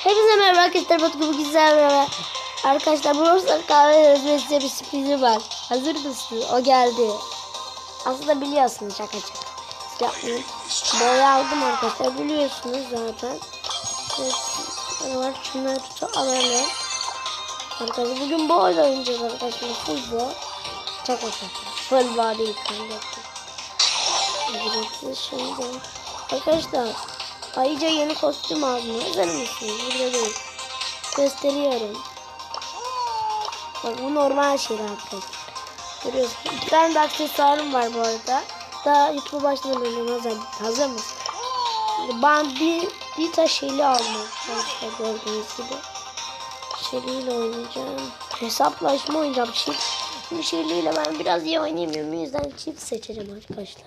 Hepinize merhaba arkadaşlar. Batı bu güzel merhaba. Arkadaşlar Brostar kahve özmesi size bir sürprizi var. Hazır mısınız? O geldi. Aslında biliyorsunuz şaka şaka. Siz Yapmayın. Boya aldım arkadaşlar. Biliyorsunuz zaten. Var? Şunları tutu alalım. Arkadaşlar bugün bu oyunu oynayacağız arkadaşlar. Full bu. Şaka şaka. Full. Ücretsiz şimdi. Arkadaşlar ayrıca yeni kostüm aldım. Hazır mısınız? Burada değil. Gösteriyorum. Bak bu normal şeyler arkadaşlar. Görüyorsunuz. İki tane de aksesuarım var bu arada. Daha YouTube'a başlamadan hazır, hazır mısın? Ben bir, bir taş şeyli aldım. Arkadaşlar gördüğünüz gibi. Şeyliyle oynayacağım. Hesaplaşma oynayacağım. Çift. Bu şeyliyle ben biraz iyi oynayamıyorum. O yüzden çift seçeceğim arkadaşlar.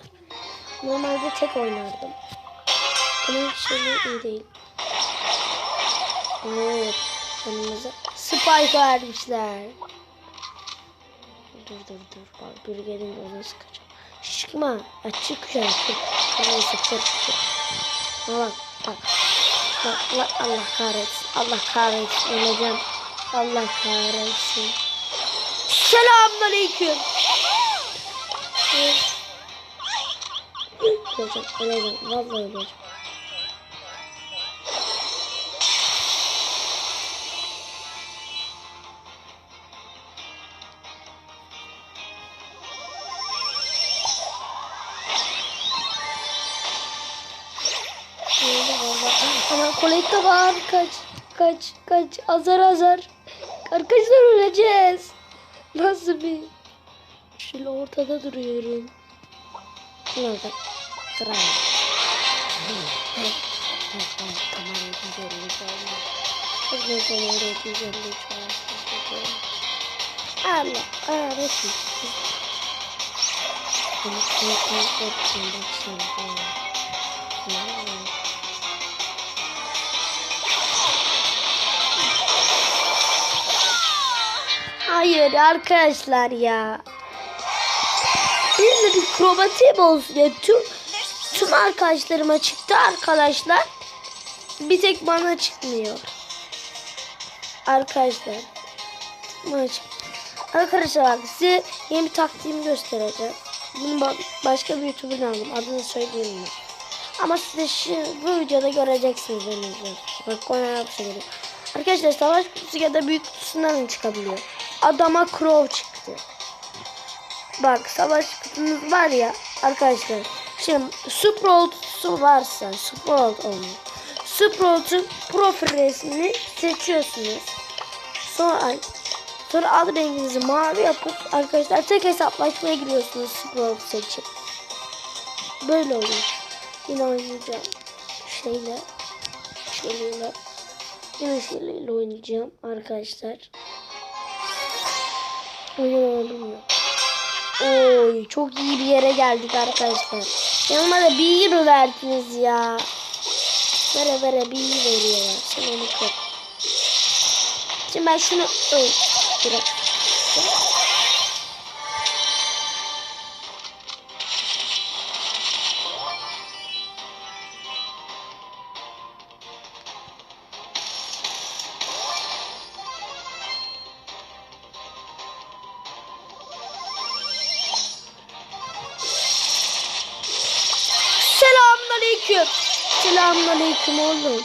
Normalde tek oynardım. Hiç şeyli iyi değil. Evet. Yanımıza Spike vermişler. Dur dur dur. Bak biri gelince onu sıkacağım. Çıkma. Ya çık şöyle çık. Neyse çık bak bak. Bak, bak Allah kahretsin. Allah kahretsin. Öleceğim. Allah kahretsin. Selamünaleyküm. Öleceğim. Öleceğim. Vallahi öleceğim. Kolekte var. Kaç, kaç, kaç. Azar azar. Arkadaşlar öleceğiz. Nasıl bir... Şöyle ortada duruyorum. Şurada. Sıraya. Kamerayı güzelliği çalma. Hayır arkadaşlar ya. Biz de bir kromatiğim olsun ya. Tüm, tüm arkadaşlarıma çıktı arkadaşlar. Bir tek bana çıkmıyor. Arkadaşlar. Bana çıktı. Arkadaşlar bak size yeni bir taktiğimi göstereceğim. Bunu ba- başka bir YouTube'dan aldım. Adını söyleyeyim mi? Ama siz şu, bu videoda göreceksiniz benim videomu. Bak ona yapıştırdım. Arkadaşlar savaş kutusu ya da büyük kutusundan çıkabiliyor. Adama Crow çıktı. Bak savaş kutunuz var ya arkadaşlar. Şimdi Sprout'su varsa Sprout olmuyor. Sprout'un profil resmini seçiyorsunuz. Sonra sonra ad renginizi mavi yapıp arkadaşlar tek hesaplaşmaya giriyorsunuz Sprout seçip. Böyle oluyor. Yine oynayacağım. Şeyle. Şeyle. Yine şeyle oynayacağım arkadaşlar. Oyun yok. Oy çok iyi bir yere geldik arkadaşlar. Yanıma da bir verdiniz ya. Vere vere bir euro veriyorlar. Sen onu kır. Şimdi ben şunu öl. Bırak. Selamünaleyküm. Selamünaleyküm oğlum.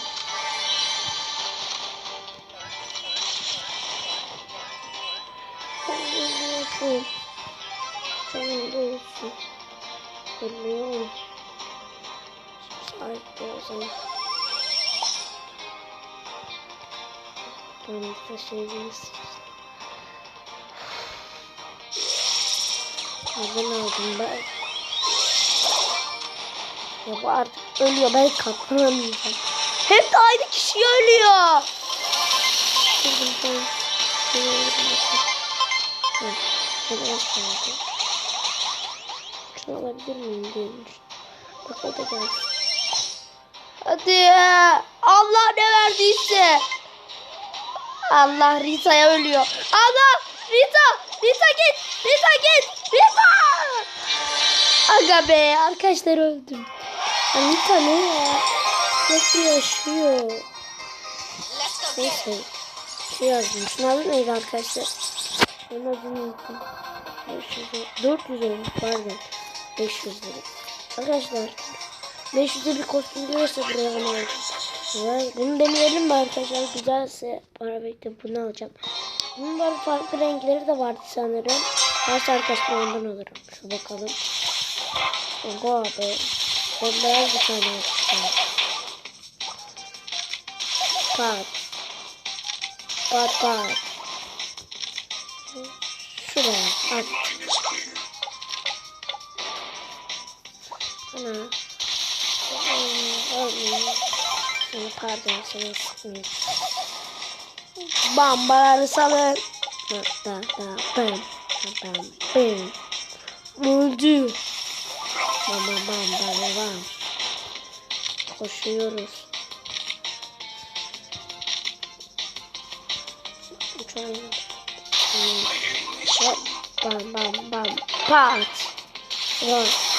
Allah'ım. Canım da olsun. Ölüyorum. Sahip de o zaman. Ben de şeyimiz. Nereden aldım ben? Ya bu artık ölüyor. Ben katlanamayacağım. Hep de aynı kişi ölüyor. Şunu alabilir miyim diyormuş. Bak o da geldi. Hadi. Allah ne verdiyse. Allah Rita'ya ölüyor. Allah Rita. Rita git. Rita git. Rita. Aga be arkadaşlar öldüm. Anita ne ya? Nasıl yaşıyor? Neyse. Şey. Şunun adı neydi arkadaşlar? Şunun adını unuttum. 500 400 olmuş pardon. 500 dedim. Arkadaşlar 500'e bir kostüm gelirse buraya bunu alacağım. Bunu deneyelim mi arkadaşlar? Güzelse para bekle bunu alacağım. Bunun var farklı renkleri de vardı sanırım. Varsa arkadaşlar ondan alırım. Şu bakalım. Oha abi. Beyaz bir tane yapacağım. Pat. Pat pat. Şuraya at. Ana. Seni pardon seni sıkmayayım. Bam bari salın. Da da da bam. Bam bam. Öldü. Bam bam bam bam bam. Koşuyoruz. Hop. Bam bam bam. Pat. Vay.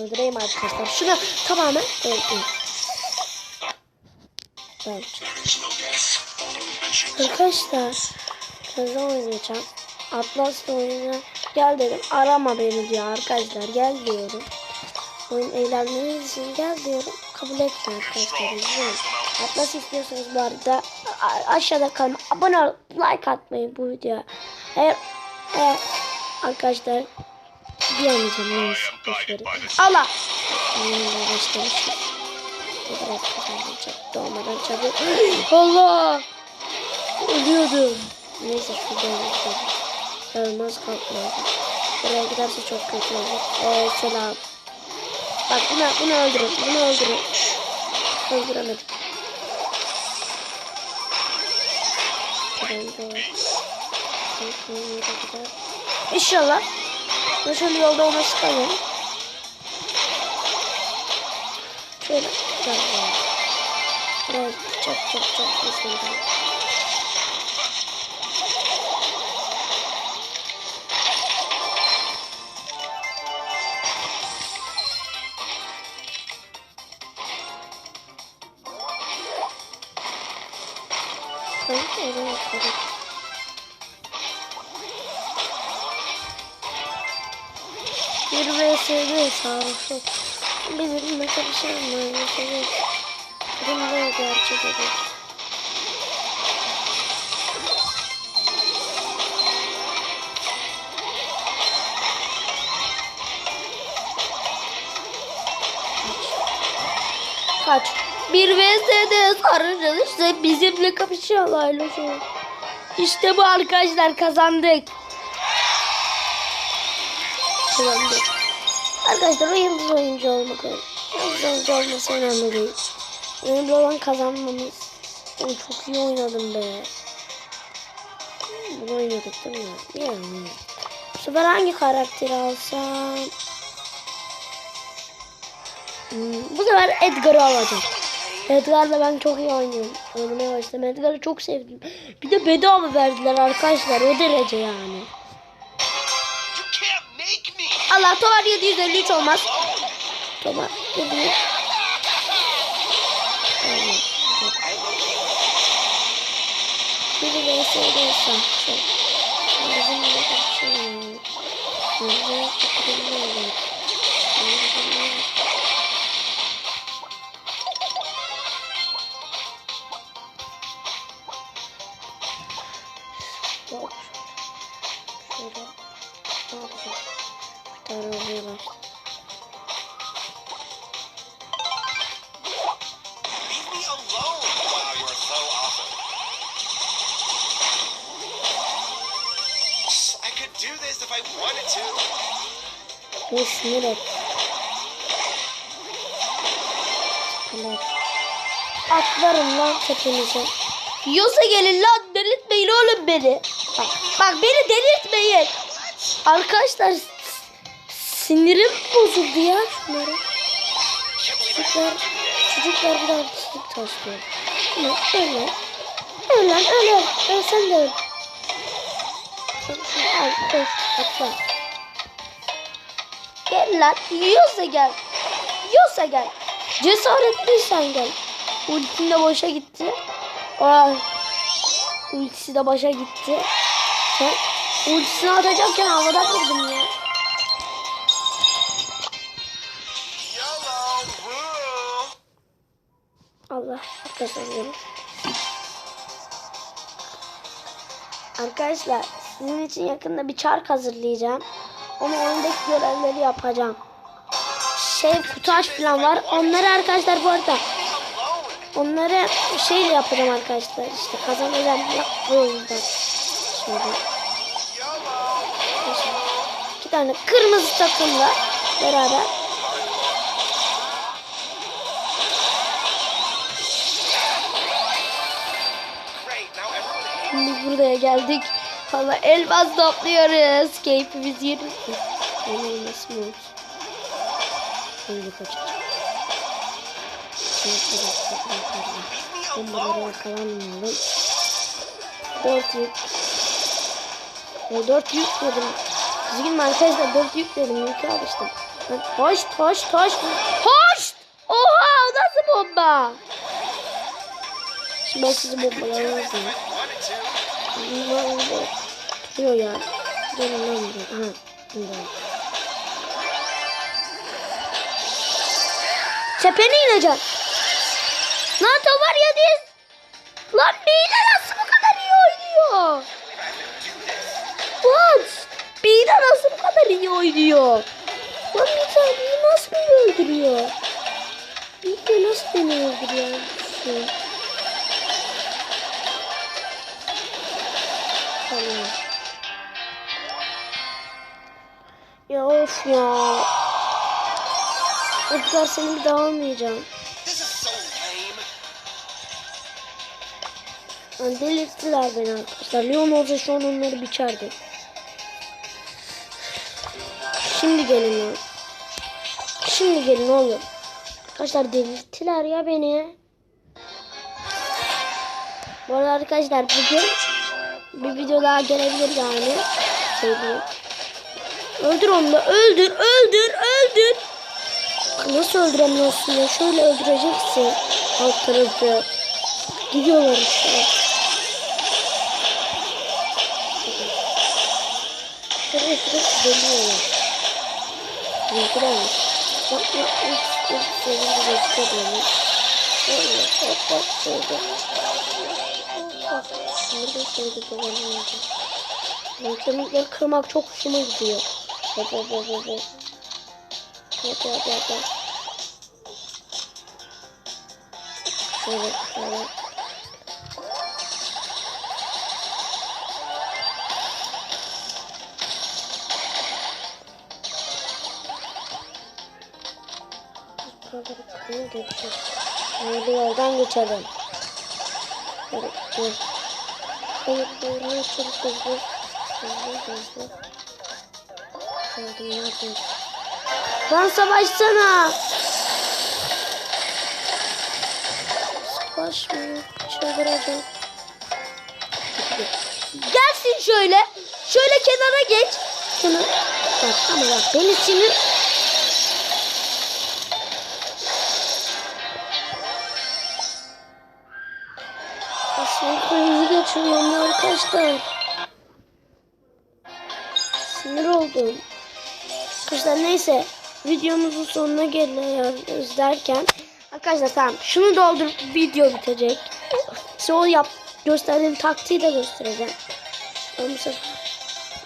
Öldüreyim arkadaşlar. Şunu tamamen öldüreyim. Evet. Arkadaşlar hızlı oynayacağım. Atlas'la oyuna gel dedim. Arama beni diyor arkadaşlar. Gel diyorum. Oyun eğlenmeniz için gel diyorum. Kabul etme arkadaşlar. üzgünüm. Atlas istiyorsanız bu arada aşağıda kalın. Abone ol, like atmayın bu videoya. Eğer, eğer arkadaşlar diyemeyeceğim neyse boşverin. Allah! Onunla başlamıştık. Biraz kazanacak doğmadan çabuk. Allah! Ölüyordum. Neyse şurada ölüyordum. Ölmez kalkmaz. Buraya giderse çok kötü olur. Ee, selam. Bak bunu, bunu öldürün. Bunu öldürün. Öldüremedim. İnşallah. Ben şöyle yolda ona sıkalım. Şöyle. Buraya çok çok çok hızlı. Evet, evet, evet. Vs1 sarhoşu. Bizim mesela bir şey mi? Mesela Bunda gerçek olur. Kaç? Bir vs'de saracağız işte bizimle kapışıyorlar şu. İşte bu arkadaşlar kazandık. Kazandık. Arkadaşlar o yıldız oyuncu olmak Yıldız oyuncu olması önemli değil. Önemli olan kazanmamız. Oğlum çok iyi oynadım be. Bunu oynadık değil mi? Oynadık. Bu sefer hangi karakteri alsam? Hmm, bu sefer Edgar'ı alacağım. Edgar'la ben çok iyi oynuyorum. Oynamaya başladım. Edgar'ı çok sevdim. Bir de bedava verdiler arkadaşlar. O derece yani. You can't make me. Allah Tomar 753 olmaz. Tomar 753. Biri vs olursa şey. Bizim de bir şey yok. Bizde takılıyor. Yok. Beni sinir et. Atlarım lan tepenize. Yiyorsa gelin lan delirtmeyin oğlum beni. Bak, bak beni delirtmeyin. Arkadaşlar sinirim bozuldu ya şunlara. Çocuklar, çocuklar bir daha artistlik taşlıyor. Ama öyle. Öl öl öl. Öl sen de öl. Al koş atla. Gel lan. Yiyorsa gel. Yiyorsa gel. Cesaretliysen gel. Ultin de boşa gitti. Aa, ultisi de boşa gitti. Sen ultisini atacakken havada kurdum ya. Allah kazanıyorum. Arkadaşlar sizin için yakında bir çark hazırlayacağım. Ama oyundaki görevleri yapacağım. Şey kutu aç falan var. Onları arkadaşlar bu arada onları şeyle yapacağım arkadaşlar. İşte kazanacağım bu oyunda. Şimdi iki tane kırmızı takımla beraber Şimdi buraya geldik. Valla elmas topluyoruz. Keyfimiz yerinde. Benim elmas mı olsun? Şimdi kaçacağım. Bombaları yakalanmayalım. Dört yük. Ya dört yük dedim. Üzgünüm arkadaşlar dört yük dedim. Yükü alıştım. Hoş hoş hoş. Hoş! Oha o nasıl bomba? Şimdi ben sizi bombalarım. Bunlar orada tutuyor ya. Gelin lan buraya. Aha. Burada. Tepene ineceğim. Lan var ya diz. Lan Beyne nasıl bu kadar iyi oynuyor? What? Beyne nasıl bu kadar iyi oynuyor? Lan bir taneyi nasıl beni öldürüyor? Beyne nasıl beni öldürüyor? Tamam. Of ya. Edgar seni bir daha almayacağım. Yani delirttiler beni arkadaşlar. Leon olsa şu an onları biçerdi. Şimdi gelin lan. Şimdi gelin oğlum. Arkadaşlar delirttiler ya beni. Bu arada arkadaşlar bugün bir video daha gelebilir yani. Söyleyeyim. Öldür onu da öldür öldür öldür. Nasıl öldüremiyorsun ya? Şöyle öldüreceksin. Alt tarafı. Gidiyorlar işte. Şöyle sürekli dönüyorlar. Yıkılamış. Bak bak ilk ilk sevinci gösteriyor. Şöyle hop hop şöyle. Bak burada şöyle dolanıyor. Ben kemikleri kırmak çok hoşuma gidiyor. Hop hop hop hop hop. Hop hop hop hop. Şöyle şöyle. Böyle yoldan geçelim. Böyle dur. Hayır doğru çabuk hızlı. Hızlı hızlı. Şöyle yardım. Lan savaşsana. Savaş mı? Çıldıracağım. Gelsin şöyle. Şöyle kenara geç. Şunu. Bak ama bak beni sinir Aslında krizi geçiriyorum arkadaşlar. Sinir oldum. Arkadaşlar neyse videomuzun sonuna geliyoruz derken arkadaşlar tamam şunu doldurup video bitecek. Size o yap gösterdiğim taktiği de göstereceğim. Ben bu sefer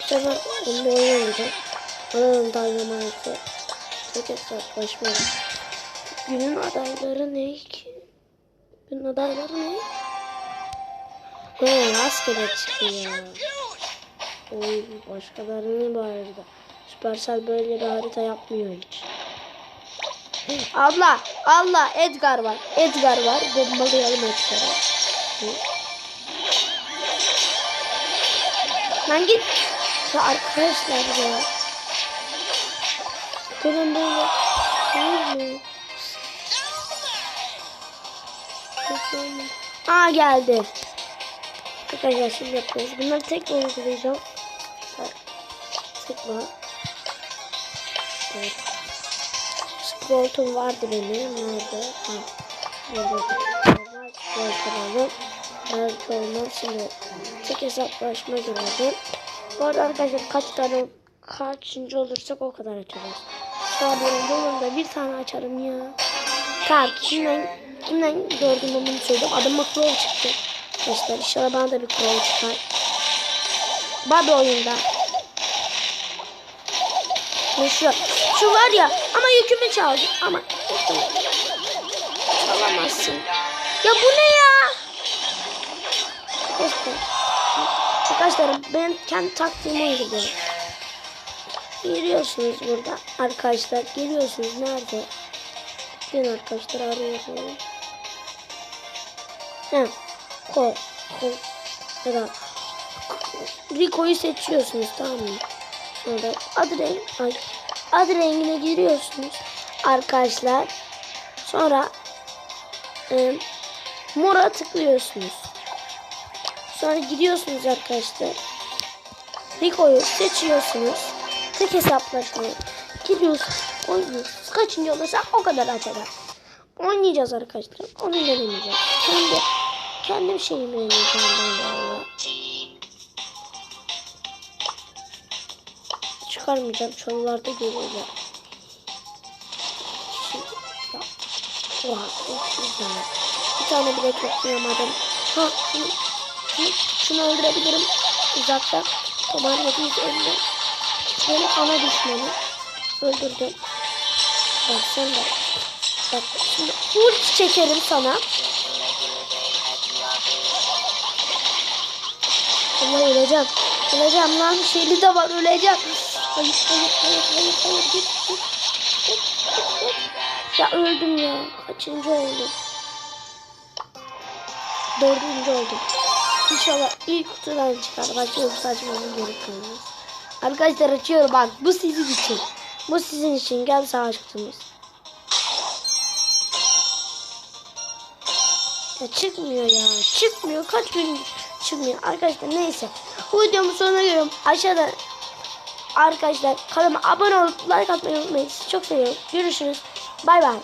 bu sefer onu oynamayacağım. Oranın dynamite. Tek hesaplaşma. Günün adayları ne ki? Günün adayları ne? He rastgele çıkıyor. Oy başkalarının bu Supercell böyle bir harita yapmıyor hiç. Abla, Allah Edgar var. Edgar var. Bombalayalım Edgar'ı. Lan git. Ya arkadaşlar ya. Durun böyle. Durun. Aa geldi. Arkadaşlar şimdi yapıyoruz. Bunları tek uygulayacağım. Tıkla. Evet. Scroll'um vardı benim. Nerede? Ha. Nerede? Scroll alalım. Nerede olmaz şimdi. Tek hesaplaşma girelim. Bu arada arkadaşlar kaç tane kaçıncı olursak o kadar açacağız. Şu an benim bir tane açarım ya. Kalk kimden, kimden gördüm onu söyledim. Adıma Crow çıktı. Arkadaşlar inşallah bana da bir Crow çıkar. Barbie oyunda. Ne şu, var ya ama yükümü çaldı. Ama çalamazsın. Ya bu ne ya? Arkadaşlar, arkadaşlar ben kendi taktiğimi uyguluyorum. Geliyorsunuz burada arkadaşlar. Geliyorsunuz nerede? Gelin arkadaşlar arıyorum. He. Ko. Ko. Ya da Rico'yu seçiyorsunuz tamam mı? Orada adı ay, adı rengine giriyorsunuz arkadaşlar. Sonra e, mora tıklıyorsunuz. Sonra gidiyorsunuz arkadaşlar. Rico'yu seçiyorsunuz. Tek hesaplaşmaya giriyorsunuz. Oynuyorsunuz. Kaçıncı olursa o kadar açacak. Oynayacağız arkadaşlar. Onu deneyeceğiz. Kendi kendim şeyimi deneyeceğim ben valla. Çıkarmayacağım. Çalılarda görüyorlar. Oha, çok güzel. Bir tane bile toplayamadım. Ha, şunu, şunu, şunu öldürebilirim. Uzakta. Tamam, hepimiz öldü. Benim ana düşmanı. Öldürdüm. Bak sen de. Bak şimdi ulti çekerim sana. Allah öleceğim. Öleceğim lan. Şeyli de var öleceğim. Hayır hayır hayır hayır hayır. Git git. Git, git, git. Ya öldüm ya. Kaçıncı oldum? Dördüncü oldum. İnşallah ilk kutudan çıkar. Bakıyorum saçmalama gerek kalmaz. Arkadaşlar açıyorum bak. Bu sizin için. Bu sizin için. Gel savaş kutumuz. Ya çıkmıyor ya. Çıkmıyor. Kaç gün çıkmıyor. Arkadaşlar neyse. Bu videomun sonuna geliyorum. Aşağıda arkadaşlar kanalıma abone olup like atmayı unutmayın. Çok seviyorum. Görüşürüz. Bay bay.